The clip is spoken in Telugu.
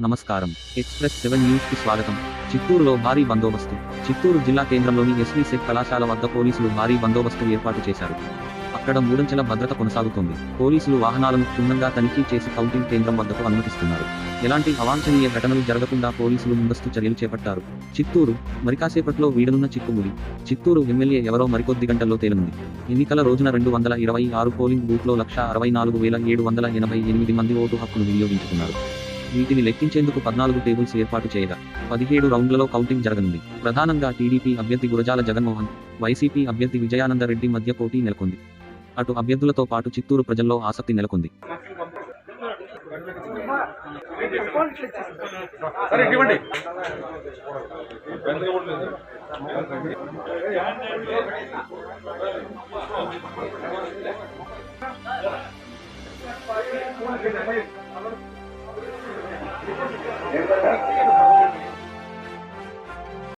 నమస్కారం. ఎక్స్ప్రెస్ సెవెన్ న్యూస్కి స్వాగతం. చిత్తూరులో భారీ బందోబస్తు. చిత్తూరు జిల్లా కేంద్రంలోని ఎస్వీ సెట్ కళాశాల వద్ద పోలీసులు భారీ బందోబస్తు ఏర్పాటు చేశారు. అక్కడ మూడంచెల భద్రత కొనసాగుతోంది. పోలీసులు వాహనాలను క్షుణ్ణంగా తనిఖీ చేసి కౌంటింగ్ కేంద్రం వద్దకు అనుమతిస్తున్నారు. ఎలాంటి అవాంఛనీయ ఘటనలు జరగకుండా పోలీసులు ముందస్తు చర్యలు చేపట్టారు. చిత్తూరు మరికాసేపట్లో వీడనున్న చిక్కుముడి. చిత్తూరు ఎమ్మెల్యే ఎవరో మరికొద్ది గంటల్లో తేలనుంది ఎన్నికల రోజున రెండు వందల ఇరవై ఆరు పోలింగ్ బూత్లో లక్ష అరవై నాలుగు వేల ఏడు వందల ఎనభై ఎనిమిది మంది ఓటు హక్కును వినియోగించుకున్నారు. వీటిని లెక్కించేందుకు పద్నాలుగు టేబుల్స్ ఏర్పాటు చేయగా పదిహేడు రౌండ్లలో కౌంటింగ్ జరగనుంది. ప్రధానంగా టీడీపీ అభ్యర్థి గురజాల జగన్మోహన్ వైసీపీ అభ్యర్థి విజయానంద రెడ్డి మధ్య పోటీ నెలకొంది. అటు అభ్యర్థులతో పాటు చిత్తూరు ప్రజల్లో ఆసక్తి నెలకొంది. Es verdad.